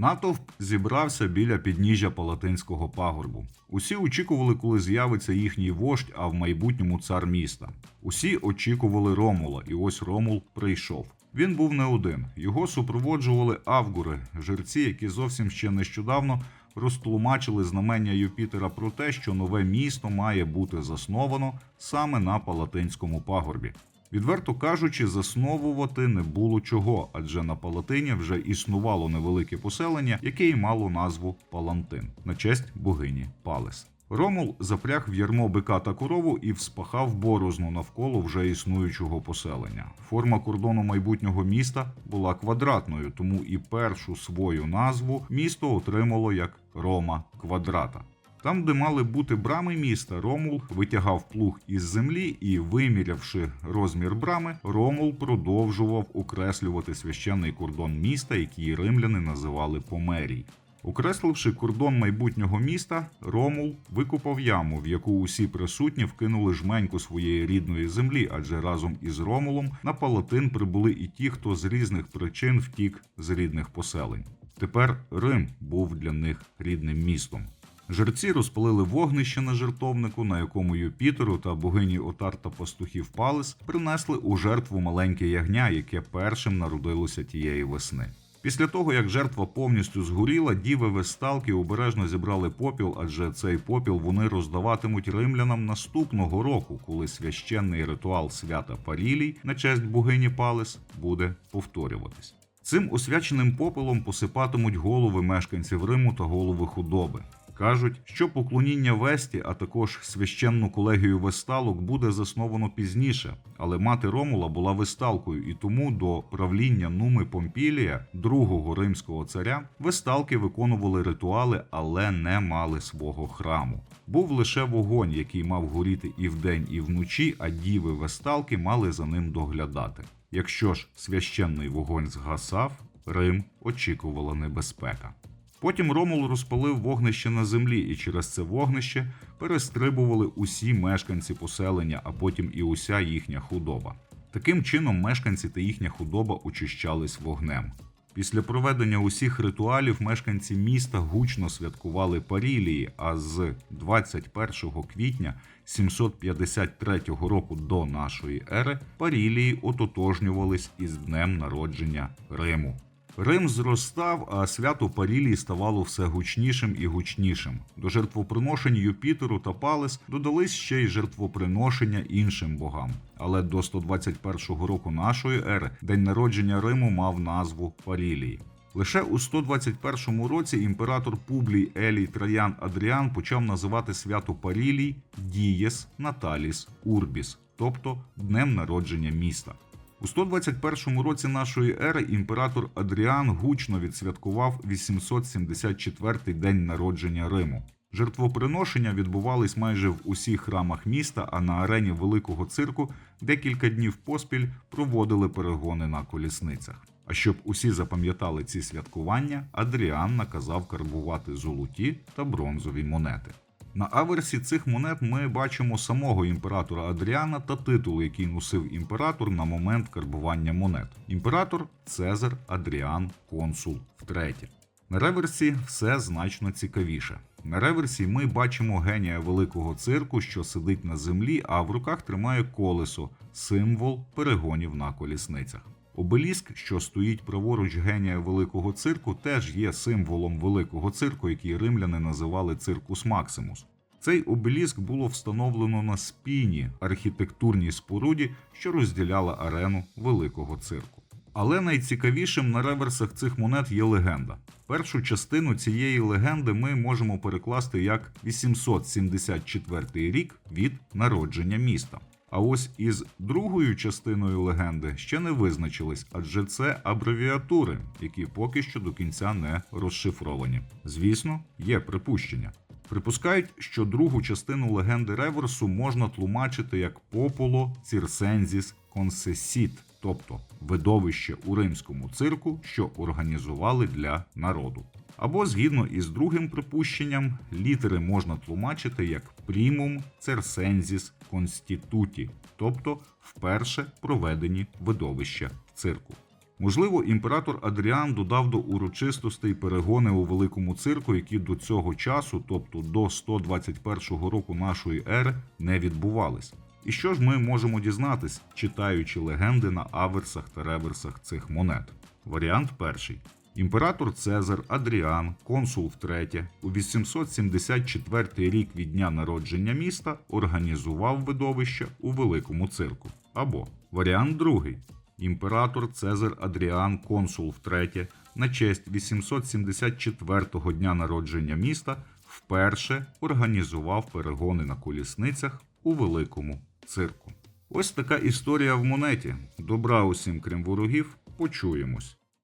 Натовп зібрався біля підніжжя Палатинського пагорбу. Усі очікували, коли з'явиться їхній вождь, а в майбутньому цар міста. Усі очікували Ромула, і ось Ромул прийшов. Він був не один. Його супроводжували авгури, жерці, які зовсім ще нещодавно розтлумачили знамення Юпітера про те, що нове місто має бути засновано саме на Палатинському пагорбі. Відверто кажучи, засновувати не було чого, адже на Палатині вже існувало невелике поселення, яке й мало назву Палантин на честь богині Палес. Ромул запряг в ярмо бика та корову і вспахав борозну навколо вже існуючого поселення. Форма кордону майбутнього міста була квадратною, тому і першу свою назву місто отримало як Рома Квадрата. Там, де мали бути брами міста, Ромул витягав плуг із землі і, вимірявши розмір брами, Ромул продовжував окреслювати священний кордон міста, який римляни називали Померій. Окресливши кордон майбутнього міста, Ромул викопав яму, в яку усі присутні вкинули жменьку своєї рідної землі, адже разом із Ромулом на Палатин прибули і ті, хто з різних причин втік з рідних поселень. Тепер Рим був для них рідним містом. Жерці розпалили вогнище на жертовнику, на якому Юпітеру та богині Отар та пастухів Палес принесли у жертву маленьке ягня, яке першим народилося тієї весни. Після того, як жертва повністю згоріла, діви весталки обережно зібрали попіл, адже цей попіл вони роздаватимуть римлянам наступного року, коли священний ритуал свята Парілій на честь богині Палес буде повторюватись. Цим освяченим попелом посипатимуть голови мешканців Риму та голови худоби. Кажуть, що поклоніння Весті, а також священну колегію весталок буде засновано пізніше, але мати Ромула була весталкою, і тому до правління Нуми Помпілія, другого римського царя, весталки виконували ритуали, але не мали свого храму. Був лише вогонь, який мав горіти і вдень, і вночі, а діви весталки мали за ним доглядати. Якщо ж священний вогонь згасав, Рим очікувала небезпека. Потім Ромул розпалив вогнище на землі, і через це вогнище перестрибували усі мешканці поселення, а потім і уся їхня худоба. Таким чином, мешканці та їхня худоба очищались вогнем. Після проведення усіх ритуалів мешканці міста гучно святкували Парілії, а з 21 квітня 753 року до нашої ери Парілії ототожнювались із днем народження Риму. Рим зростав, а свято Парілії ставало все гучнішим і гучнішим. До жертвоприношень Юпітеру та Палес додались ще й жертвоприношення іншим богам. Але до 121 року нашої ери день народження Риму мав назву Парілії. Лише у 121 році імператор Публій Елій Троян Адріан почав називати свято Парілій Дієс Наталіс Урбіс, тобто днем народження міста. У 121 році нашої ери імператор Адріан гучно відсвяткував 874-й день народження Риму. Жертвоприношення відбувались майже в усіх храмах міста, а на арені великого цирку декілька днів поспіль проводили перегони на колісницях. А щоб усі запам'ятали ці святкування, Адріан наказав карбувати золоті та бронзові монети. На аверсі цих монет ми бачимо самого імператора Адріана та титул, який носив імператор на момент карбування монет. Імператор Цезар Адріан, консул втретє. На реверсі все значно цікавіше. На реверсі ми бачимо генія великого цирку, що сидить на землі, а в руках тримає колесо, символ перегонів на колісницях. Обеліск, що стоїть праворуч генія великого цирку, теж є символом великого цирку, який римляни називали циркус Максимус. Цей обеліск було встановлено на спіні архітектурній споруді, що розділяла арену великого цирку. Але найцікавішим на реверсах цих монет є легенда. Першу частину цієї легенди ми можемо перекласти як 874 рік від народження міста. А ось із другою частиною легенди ще не визначились, адже це абревіатури, які поки що до кінця не розшифровані. Звісно, є припущення. Припускають, що другу частину легенди реверсу можна тлумачити як Пополо Цірсензіс Консесіт, тобто видовище у римському цирку, що організували для народу. Або згідно із другим припущенням, літери можна тлумачити як Primum Cersensis Constituti, тобто вперше проведені видовища цирку. Можливо, імператор Адріан додав до урочистостей перегони у великому цирку, які до цього часу, тобто до 121 року нашої ери, не відбувались. І що ж ми можемо дізнатись, читаючи легенди на аверсах та реверсах цих монет? Варіант перший. Імператор Цезар Адріан, консул втретє, у 874 рік від дня народження міста організував видовище у великому цирку. Або варіант другий. Імператор Цезар Адріан, консул втретє, на честь 874-го дня народження міста вперше організував перегони на колісницях у великому цирку. Ось така історія в монеті. Добра усім крім ворогів. Почуємось.